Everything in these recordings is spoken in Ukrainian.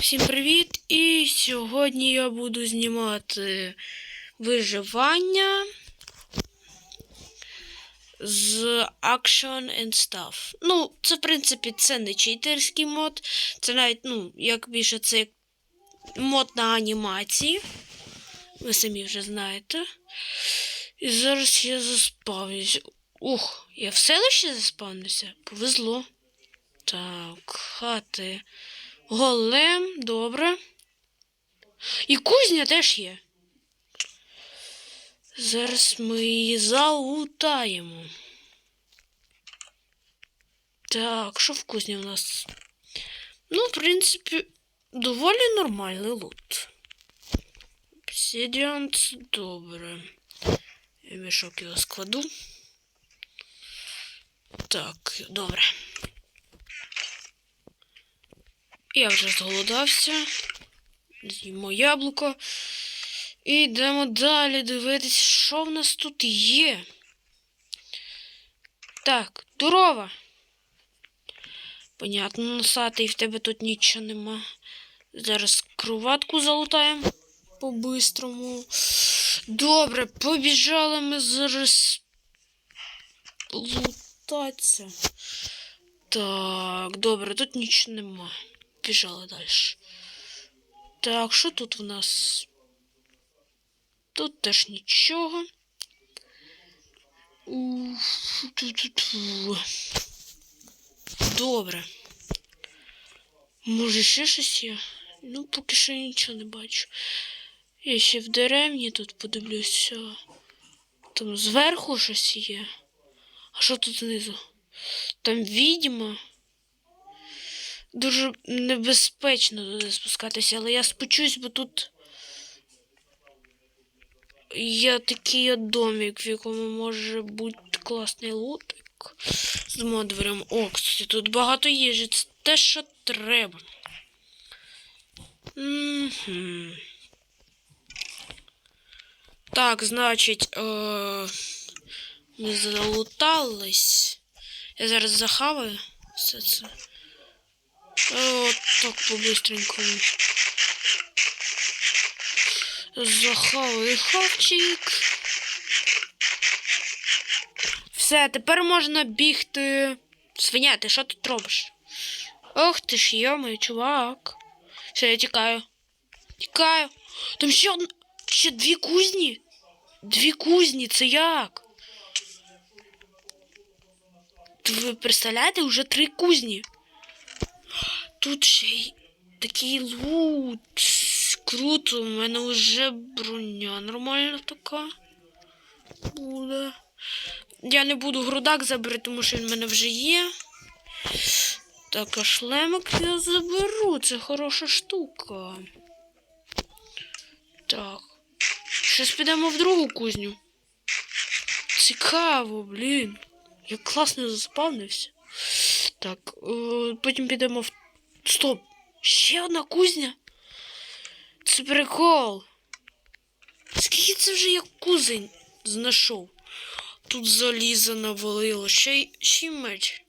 Всім привіт! І сьогодні я буду знімати виживання з Action and Stuff. Ну, це, в принципі, це не читерський мод. Це навіть, ну, як більше, це мод на анімації. Ви самі вже знаєте. І зараз я заспавнюся. Ух, я в селищі заспавнюся? Повезло. Так, хати. Голем, добре. І кузня теж є. Зараз ми її залутаємо. Так, що в кузні в нас? Ну, в принципі, доволі нормальний лут. Обсидіан, добре. Я мішок його складу. Так, добре. Я вже зголодався. З'їмо яблуко. І йдемо далі дивитись, що в нас тут є. Так, здорова. Понятно, носатий, в тебе тут нічого нема. Зараз кроватку залутаємо по-бистрому. Добре, побіжали ми зараз лутатися. Так, добре, тут нічого нема. Біжали далі. Так, що тут в нас? Тут теж нічого. Добре. Може ще щось є? Ну, поки що нічого не бачу. Я ще в деревні тут подивлюся. Там зверху щось є. А що тут знизу? Там відьма. Дуже небезпечно туди спускатися, але я спочусь, бо тут є такий домик, в якому може бути класний лутик з модверем. О, кстати, тут багато їжі. Це те, що треба. Угу. Так, значить, е- ми залутались. Я зараз захаваю все це. От так по-быстренькому. Захаваю хавчик. Все, тепер можна бігти. Свиня, ти що тут робиш? Ох ти ж йомий, чувак. Все, я тікаю. Тікаю. Там ще одна. Ще дві кузні. Дві кузні, це як? Ви представляєте, вже три кузні. Тут ще й такий лут. Круто, у мене вже броня нормальна така буде. Я не буду грудак заберу, тому що він в мене вже є. Так, а шлемик я заберу, це хороша штука. Так. Щось підемо в другу кузню. Цікаво, блін. Я класно заспавнився. Так, е, потім підемо в. Стоп! Ще одна кузня. Це прикол. Скільки це вже я кузень знайшов? Тут залізо навалило, ще й ще й меч.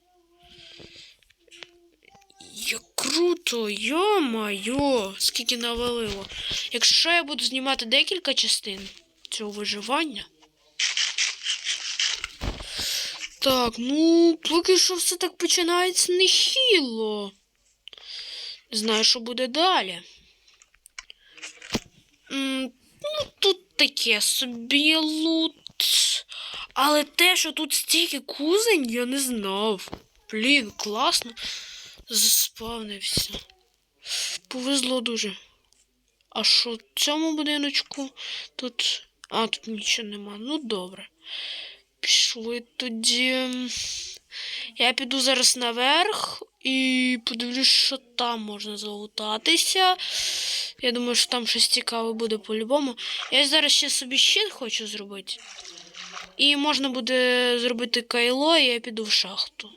Як круто, йо-майо, скільки навалило. Якщо що, я буду знімати декілька частин цього виживання. Так, ну, поки що все так починається нехило. Знаю, що буде далі. Ну, тут таке собі лут. Але те, що тут стільки кузень, я не знав. Блін, класно. Заспавнився. Повезло дуже. А що в цьому будиночку? Тут. А, тут нічого нема. Ну добре. Пішли тоді. Я піду зараз наверх і подивлюсь, що там можна залутатися. Я думаю, що там щось цікаве буде по-любому. Я зараз ще собі щит хочу зробити. І можна буде зробити кайло, і я піду в шахту.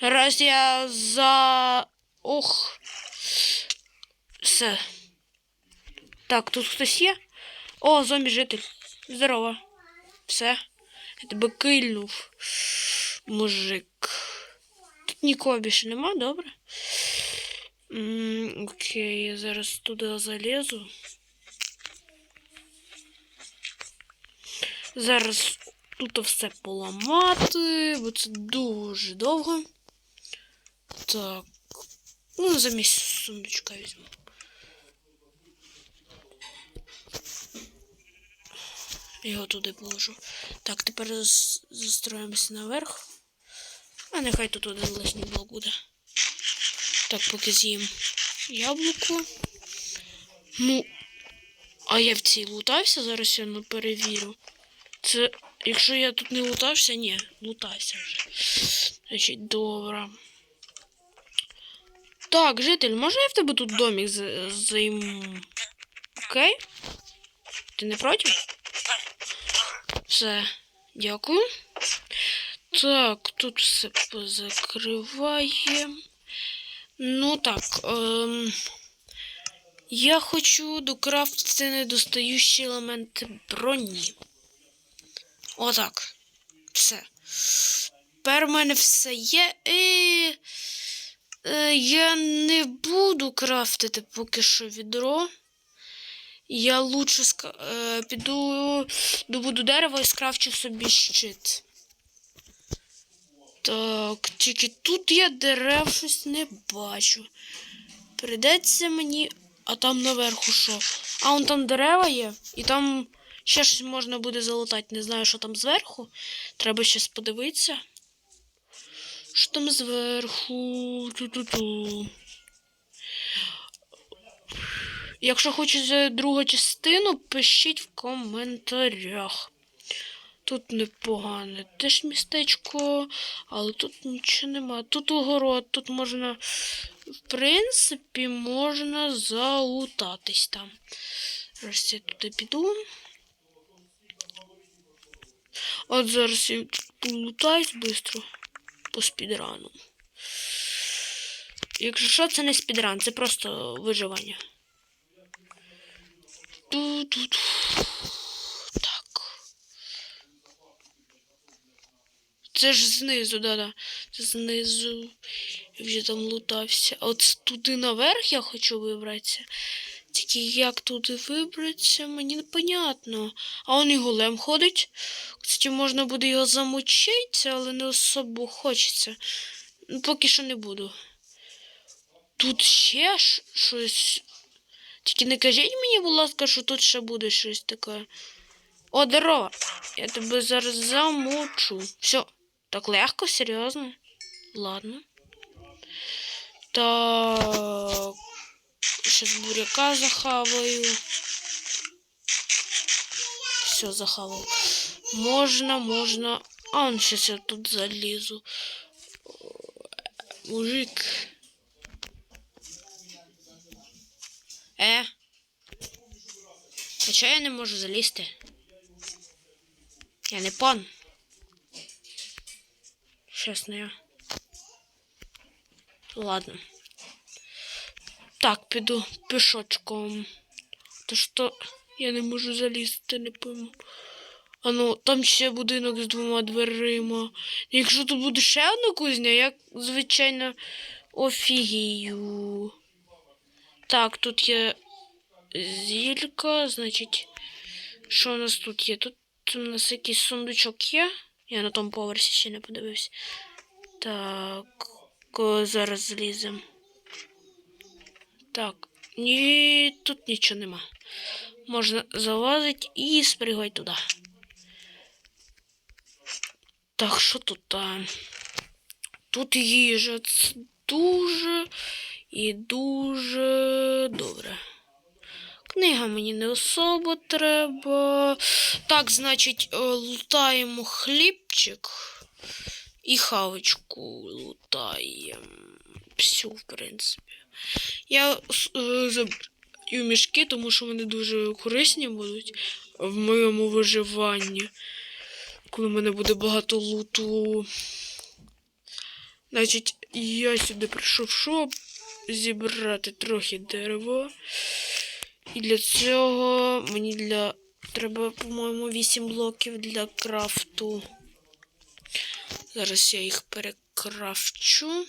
Раз я за. Ох. Все. Так, тут хтось є? О, зомбі житель. Здорово. Все. Тебе кильнув. Мужик. Тут нікого більше нема, добре. Окей, я зараз туди залізу. Зараз тут все поламати, бо це дуже довго. Так. Ну, замість сундучка візьму. Його туди положу. Так, тепер застроїмося наверх. А нехай тут один лишній блок буде. Так, поки з'їм яблуко. Ну, а я в цій лутався, зараз я ну, перевірю. Це, якщо я тут не лутався, ні, лутався вже. Значить, добре. Так, житель, може я в тебе тут домик займу? Окей? Ти не проти? Все, дякую. Так, тут все позакриваємо. Ну так. Ем, я хочу докрафтити недостаючі елементи броні. Отак. Все. Тепер в мене все є. І... Е, я не буду крафтити поки що відро. Я лучше ска- е, піду добуду дерево і скрафчу собі щит. Так, тільки тут я дерев щось не бачу. Придеться мені. А там наверху що? А вон там дерева є, і там ще щось можна буде залутати. Не знаю, що там зверху. Треба щось подивитися. Що там зверху? Ту-ту-ту. Якщо хочете другу частину, пишіть в коментарях. Тут непогане теж містечко, але тут нічого нема. Тут огород, тут можна, в принципі, можна залутатись там. Зараз я туди піду. От зараз я полутаюсь швидко по спідрану. Якщо що, це не спідран, це просто виживання. Ту-ту-ту. Так. Це ж знизу, да-да. Знизу. Я вже там лутався. А от туди наверх я хочу вибратися. Тільки як туди вибратися, мені непонятно. А он і голем ходить. Кстати, можна буде його замочити, але не особо хочеться. Ну, поки що не буду. Тут ще щось. Тільки не кажіть мені, будь ласка, що тут ще буде щось таке. О, здорово! Я тебе зараз замочу. Все, так легко, серйозно. Ладно. Так. Сейчас буряка захаваю. Все, захавал. Можно, можно. А, он сейчас я тут залезу. Мужик. Е. А чого я не можу залізти? Я не пан. Чесно я. Ладно. Так, піду пішочком. То що я не можу залізти, не пойму. А ну, там ще будинок з двома дверима. Якщо тут буде ще одна кузня, я, звичайно, офігію. Так, тут є зілька, значить, що у нас тут є? Тут у нас якийсь сундучок є. Я на тому поверсі ще не подивився. Так, зараз злізем. Так, ні, тут нічого нема. Можна залазити і спригати туди. Так, що тут? Тут їжа. Це дуже і дуже добре. Книга мені не особо треба. Так, значить, е, лутаємо хлібчик і хавочку лутаємо. Всю, в принципі. Я е, заб'ю мішки, тому що вони дуже корисні будуть в моєму виживанні. Коли в мене буде багато луту. Значить, я сюди прийшов, щоб зібрати трохи дерева. І для цього мені для. Треба, по-моєму, 8 блоків для крафту. Зараз я їх перек... крафчу.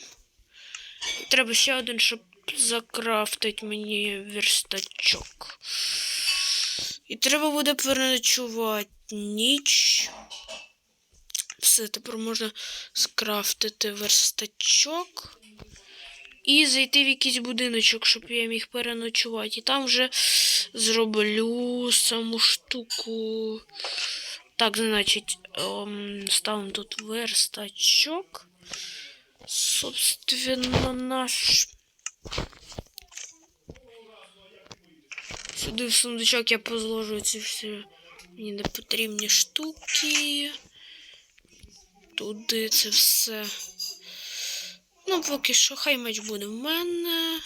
Треба ще один, щоб закрафтити мені верстачок. І треба буде переночувати ніч. Все, тепер можна скрафтити верстачок. І зайти в якийсь будиночок, щоб я міг переночувати. І там вже зроблю саму штуку. Так, значить, ем, ставимо тут верстачок. Собственно, наш. Сюди в сундучок я позложу ці всі мені не потрібні штуки. Туди це все. Ну, поки що, хай меч буде в мене.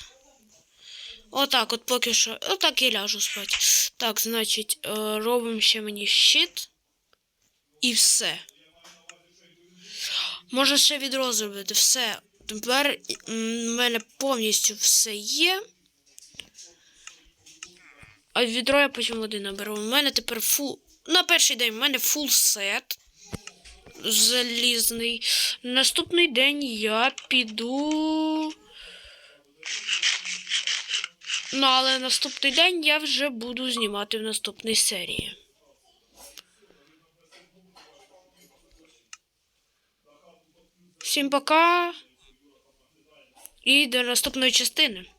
Отак, от поки що. Отак я ляжу спати. Так, значить, е, робимо ще мені щит. І все. Можна ще відро зробити. Все. Тепер в мене повністю все є. А відро я потім води наберу. У мене тепер фул. На перший день в мене фул сет. Залізний. Наступний день я піду. Ну, але наступний день я вже буду знімати в наступній серії. Всім пока. І до наступної частини.